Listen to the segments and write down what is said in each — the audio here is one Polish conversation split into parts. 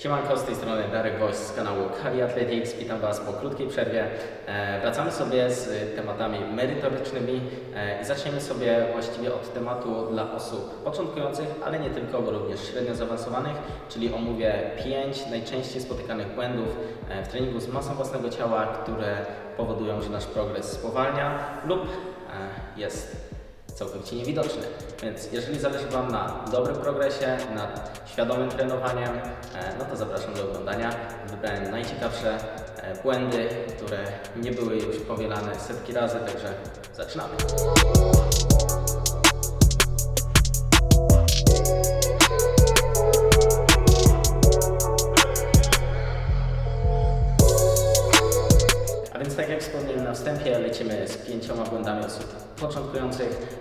Siemanko, z tej strony Darek Woś z kanału Kali Athletics. Witam Was po krótkiej przerwie. E, wracamy sobie z tematami merytorycznymi e, i zaczniemy sobie właściwie od tematu dla osób początkujących, ale nie tylko, bo również średnio zaawansowanych, czyli omówię 5 najczęściej spotykanych błędów e, w treningu z masą własnego ciała, które powodują, że nasz progres spowalnia lub e, jest całkowicie niewidoczny. Więc jeżeli zależy Wam na dobrym progresie, nad świadomym trenowaniem, e, no to zapraszam do oglądania. Wybrałem najciekawsze e, błędy, które nie były już powielane setki razy, także zaczynamy.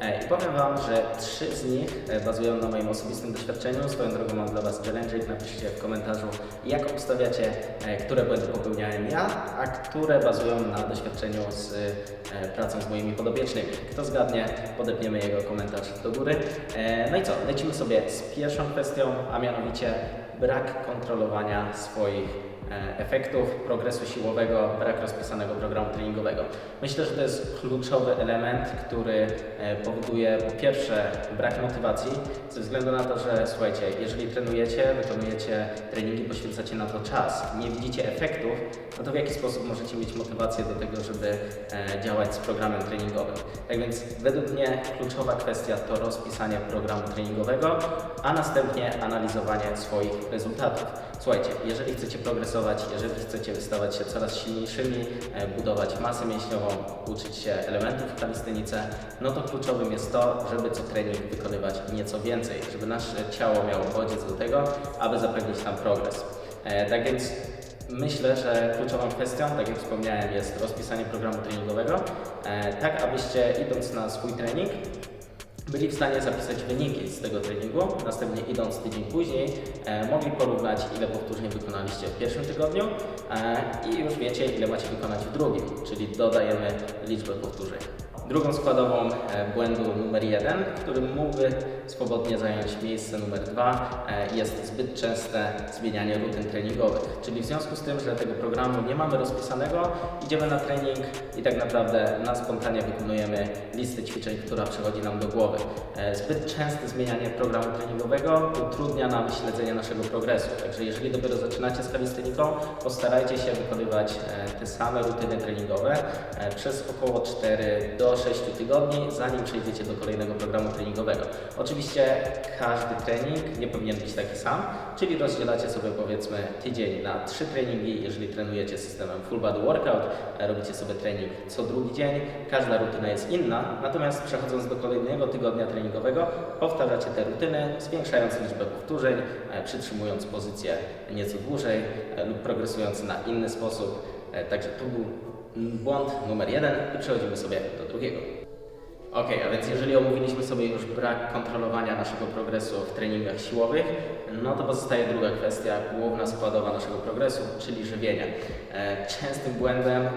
E, i powiem Wam, że trzy z nich e, bazują na moim osobistym doświadczeniu. Swoją drogą mam dla Was challenge, napiszcie w komentarzu jak obstawiacie, e, które błędy popełniałem ja, a które bazują na doświadczeniu z pracą z moimi podobiecznymi. Kto zgadnie, podepniemy jego komentarz do góry. No i co, lecimy sobie z pierwszą kwestią, a mianowicie brak kontrolowania swoich efektów progresu siłowego, brak rozpisanego programu treningowego. Myślę, że to jest kluczowy element, który e, powoduje po pierwsze brak motywacji, ze względu na to, że słuchajcie, jeżeli trenujecie, wykonujecie treningi, poświęcacie na to czas, nie widzicie efektów, no to w jaki sposób możecie mieć motywację do tego, żeby e, działać z programem treningowym. Tak więc według mnie kluczowa kwestia to rozpisanie programu treningowego, a następnie analizowanie swoich rezultatów. Słuchajcie, jeżeli chcecie progresować, jeżeli chcecie wystawać się coraz silniejszymi, e, budować masę mięśniową, uczyć się elementów w kalistenice, no to kluczowym jest to, żeby co trening wykonywać nieco więcej, żeby nasze ciało miało bodziec do tego, aby zapewnić tam progres. E, Tak więc Myślę, że kluczową kwestią, tak jak wspomniałem, jest rozpisanie programu treningowego, e, tak abyście idąc na swój trening, byli w stanie zapisać wyniki z tego treningu, następnie idąc tydzień później, e, mogli porównać ile powtórzeń wykonaliście w pierwszym tygodniu e, i już wiecie ile macie wykonać w drugim, czyli dodajemy liczbę powtórzeń. Drugą składową e, błędu numer jeden, który mógłby swobodnie zająć miejsce numer dwa, e, jest zbyt częste zmienianie rutyn treningowych. Czyli w związku z tym, że tego programu nie mamy rozpisanego, idziemy na trening i tak naprawdę na spontanie wykonujemy listę ćwiczeń, która przychodzi nam do głowy. E, Zbyt częste zmienianie programu treningowego utrudnia nam śledzenie naszego progresu. Także jeżeli dopiero zaczynacie z kalisteniką, postarajcie się wykonywać te same rutyny treningowe przez około 4 do 6 tygodni, zanim przejdziecie do kolejnego programu treningowego. Oczywiście każdy trening nie powinien być taki sam, czyli rozdzielacie sobie powiedzmy tydzień na trzy treningi, jeżeli trenujecie systemem full body workout, e, robicie sobie trening co drugi dzień, każda rutyna jest inna, natomiast przechodząc do kolejnego tygodnia treningowego, powtarzacie te rutyny, zwiększając liczbę powtórzeń, e, przytrzymując pozycję nieco dłużej e, lub progresując na inny sposób. Także to był błąd numer jeden i przechodzimy sobie do drugiego. Ok, a więc jeżeli omówiliśmy sobie już brak kontrolowania naszego progresu w treningach siłowych, no to pozostaje druga kwestia, główna składowa naszego progresu, czyli żywienie. Częstym błędem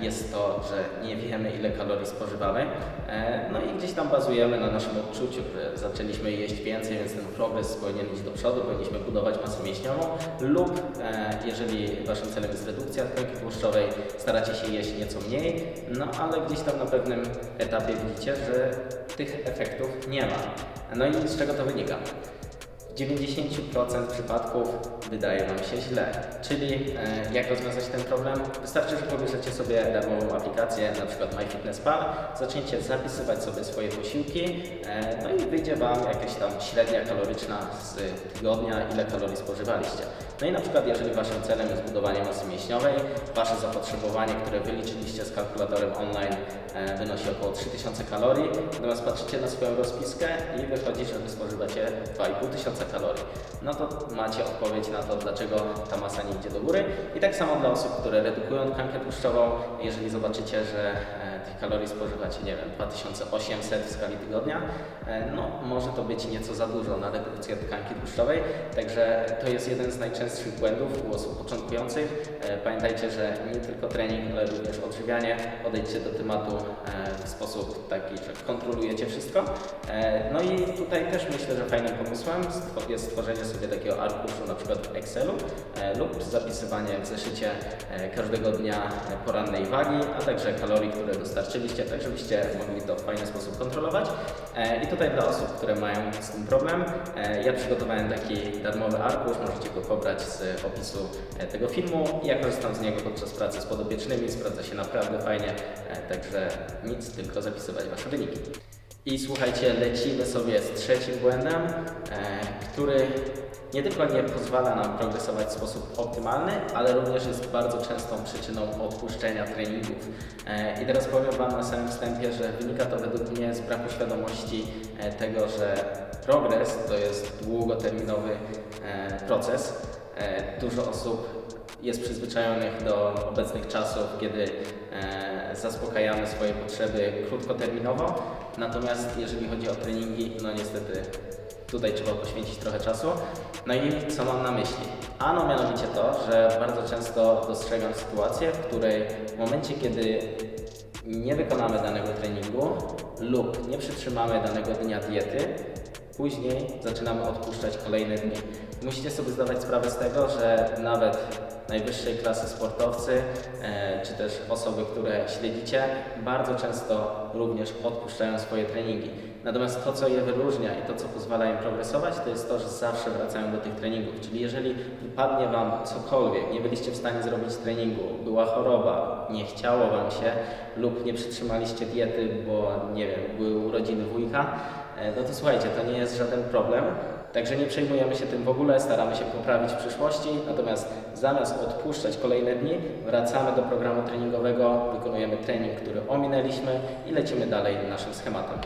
jest to, że nie wiemy ile kalorii spożywamy, e, no i gdzieś tam bazujemy na naszym odczuciu, że zaczęliśmy jeść więcej, więc ten progres powinien iść do przodu, powinniśmy budować masę mięśniową lub e, jeżeli Waszym celem jest redukcja tkanki tłuszczowej, staracie się jeść nieco mniej, no ale gdzieś tam na pewnym etapie widzicie, że tych efektów nie ma. No i z czego to wynika? W 90% przypadków wydaje Wam się źle. Czyli e, jak rozwiązać ten problem? Wystarczy, że pobierzecie sobie darmową aplikację, na przykład MyFitnessPal, zaczniecie zapisywać sobie swoje posiłki, e, no i wyjdzie Wam jakaś tam średnia kaloryczna z tygodnia, ile kalorii spożywaliście. No i na przykład, jeżeli Waszym celem jest budowanie masy mięśniowej, Wasze zapotrzebowanie, które wyliczyliście z kalkulatorem online, e, wynosi około 3000 kalorii, natomiast patrzycie na swoją rozpiskę i wychodzi, że Wy spożywacie 2500 kalorii. No to macie odpowiedź na to, dlaczego ta masa nie idzie do góry. I tak samo dla osób, które redukują tkankę tłuszczową, jeżeli zobaczycie, że e, tych kalorii spożywacie, nie wiem, 2800 w skali tygodnia, e, no może to być nieco za dużo na redukcję tkanki tłuszczowej, także to jest jeden z najczęstszych błędów u osób początkujących. E, Pamiętajcie, że nie tylko trening, ale również odżywianie. Odejdźcie do tematu e, w sposób taki, że kontrolujecie wszystko. No i tutaj też myślę, że fajnym pomysłem st- jest stworzenie sobie takiego arkuszu na przykład w Excelu lub zapisywanie w zeszycie każdego dnia porannej wagi, a także kalorii, które dostarczyliście, tak żebyście mogli to w fajny sposób kontrolować. E, I tutaj dla osób, które mają z tym problem, e, ja przygotowałem taki darmowy arkusz, możecie go pobrać z opisu e, tego filmu. Ja korzystam z niego podczas pracy z podopiecznymi, sprawdza się naprawdę fajnie, także nic, tylko zapisywać Wasze wyniki. I słuchajcie, lecimy sobie z trzecim błędem, który nie tylko nie pozwala nam progresować w sposób optymalny, ale również jest bardzo częstą przyczyną odpuszczenia treningów. E, I teraz powiem Wam na samym wstępie, że wynika to według mnie z braku świadomości e, tego, że progres to jest długoterminowy e, proces. Dużo osób jest przyzwyczajonych do obecnych czasów, kiedy zaspokajamy swoje potrzeby krótkoterminowo. Natomiast jeżeli chodzi o treningi, no niestety tutaj trzeba poświęcić trochę czasu. No i co mam na myśli? Ano mianowicie to, że bardzo często dostrzegam sytuację, w której w momencie, kiedy nie wykonamy danego treningu lub nie przytrzymamy danego dnia diety, później zaczynamy odpuszczać kolejne dni. Musicie sobie zdawać sprawę z tego, że nawet najwyższej klasy sportowcy, e, czy też osoby, które śledzicie, bardzo często również odpuszczają swoje treningi. Natomiast to, co je wyróżnia i to, co pozwala im progresować, to jest to, że zawsze wracają do tych treningów. Czyli jeżeli wypadnie Wam cokolwiek, nie byliście w stanie zrobić treningu, była choroba, nie chciało Wam się lub nie przytrzymaliście diety, bo nie wiem, były urodziny wujka, e, no to słuchajcie, to nie jest żaden problem. Także nie przejmujemy się tym w ogóle, staramy się poprawić w przyszłości, natomiast zamiast odpuszczać kolejne dni, wracamy do programu treningowego, wykonujemy trening, który ominęliśmy i lecimy dalej naszym schematem.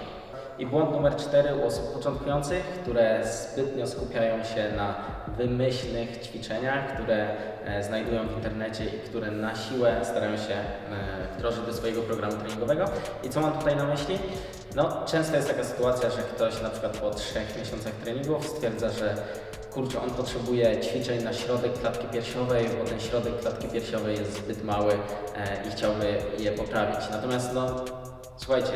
I błąd numer cztery u osób początkujących, które zbytnio skupiają się na wymyślnych ćwiczeniach, które e, znajdują w internecie i które na siłę starają się e, wdrożyć do swojego programu treningowego. I co mam tutaj na myśli? No, często jest taka sytuacja, że ktoś na przykład po trzech miesiącach treningów stwierdza, że kurczę, on potrzebuje ćwiczeń na środek klatki piersiowej, bo ten środek klatki piersiowej jest zbyt mały e, i chciałby je poprawić. Natomiast no, Słuchajcie,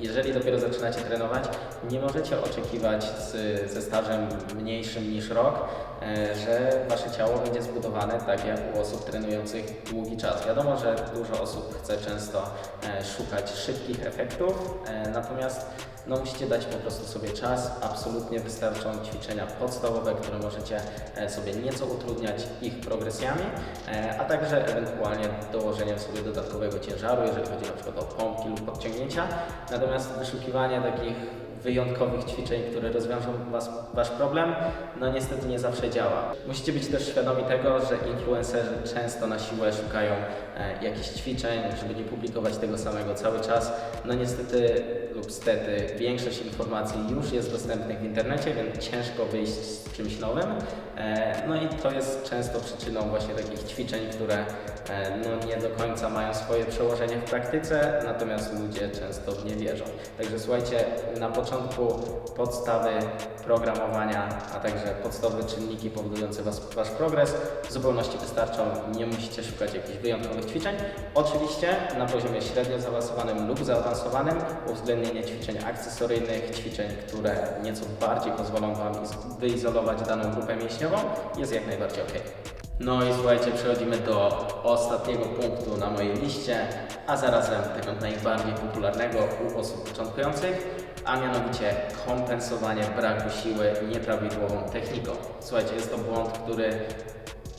jeżeli dopiero zaczynacie trenować, nie możecie oczekiwać z, ze stażem mniejszym niż rok, e, że wasze ciało będzie zbudowane tak jak u osób trenujących długi czas. Wiadomo, że dużo osób chce często e, szukać szybkich efektów, e, natomiast no, musicie dać po prostu sobie czas. Absolutnie wystarczą ćwiczenia podstawowe, które możecie sobie nieco utrudniać ich progresjami, a także ewentualnie dołożeniem sobie dodatkowego ciężaru, jeżeli chodzi na przykład o pompki lub podciągnięcia. Natomiast wyszukiwanie takich wyjątkowych ćwiczeń, które rozwiążą was, Wasz problem, no niestety nie zawsze działa. Musicie być też świadomi tego, że influencerzy często na siłę szukają e, jakichś ćwiczeń, żeby nie publikować tego samego cały czas. No niestety lub stety większość informacji już jest dostępnych w internecie, więc ciężko wyjść z czymś nowym. E, no i to jest często przyczyną właśnie takich ćwiczeń, które no nie do końca mają swoje przełożenie w praktyce, natomiast ludzie często w nie wierzą. Także słuchajcie, na początku podstawy programowania, a także podstawowe czynniki powodujące was, Wasz progres w zupełności wystarczą. Nie musicie szukać jakichś wyjątkowych ćwiczeń. Oczywiście na poziomie średnio zaawansowanym lub zaawansowanym uwzględnienie ćwiczeń akcesoryjnych, ćwiczeń, które nieco bardziej pozwolą Wam iz- wyizolować daną grupę mięśniową jest jak najbardziej ok. No i słuchajcie, przechodzimy do ostatniego punktu na mojej liście, a zarazem tego najbardziej popularnego u osób początkujących, a mianowicie kompensowanie braku siły nieprawidłową techniką. Słuchajcie, jest to błąd, który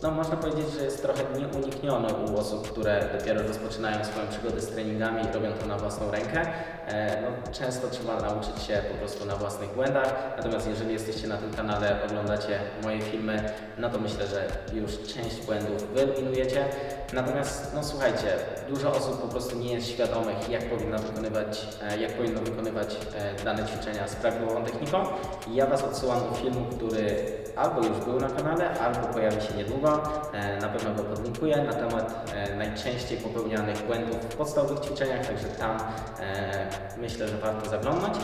no można powiedzieć, że jest trochę nieunikniony u osób, które dopiero rozpoczynają swoją przygodę z treningami i robią to na własną rękę. E, no, często trzeba nauczyć się po prostu na własnych błędach, natomiast jeżeli jesteście na tym kanale, oglądacie moje filmy, no to myślę, że już część błędów wyeliminujecie. Natomiast, no słuchajcie, dużo osób po prostu nie jest świadomych, jak powinna wykonywać, e, jak powinno wykonywać e, dane ćwiczenia z prawidłową techniką. I ja Was odsyłam do filmu, który albo już był na kanale, albo pojawi się niedługo. YouTube'a, e, na pewno go podlinkuję, na temat e, najczęściej popełnianych błędów w podstawowych ćwiczeniach, także tam e, myślę, że warto zaglądnąć.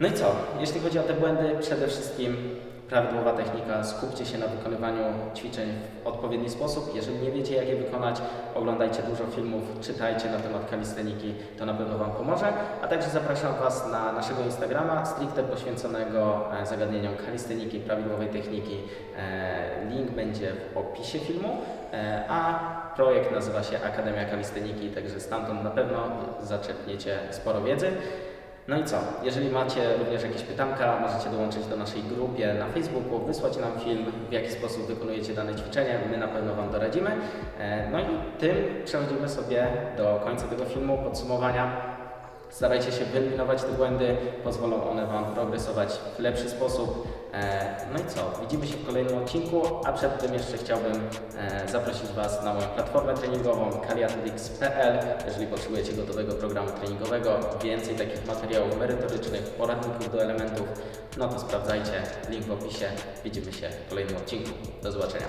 No i co? Jeśli chodzi o te błędy, przede wszystkim prawidłowa technika. Skupcie się na wykonywaniu ćwiczeń w odpowiedni sposób. Jeżeli nie wiecie, jak je wykonać, oglądajcie dużo filmów, czytajcie na temat kalisteniki, to na pewno Wam pomoże. A także zapraszam Was na naszego Instagrama, stricte poświęconego e, zagadnieniom kalisteniki, prawidłowej techniki. E, Link będzie w opisie filmu, e, a projekt nazywa się Akademia Kalisteniki, także stamtąd na pewno zaczerpniecie sporo wiedzy. No i co? Jeżeli macie również jakieś pytanka, możecie dołączyć do naszej grupie na Facebooku, wysłać nam film, w jaki sposób wykonujecie dane ćwiczenie, my na pewno Wam doradzimy. E, No i tym przechodzimy sobie do końca tego filmu, podsumowania. Starajcie się wyeliminować te błędy, pozwolą one Wam progresować w lepszy sposób. E, No i co? Widzimy się w kolejnym odcinku, a przed tym jeszcze chciałbym e, zaprosić Was na moją platformę treningową kaliathletics.pl. Jeżeli potrzebujecie gotowego programu treningowego, więcej takich materiałów merytorycznych, poradników do elementów, no to sprawdzajcie, link w opisie. Widzimy się w kolejnym odcinku. Do zobaczenia.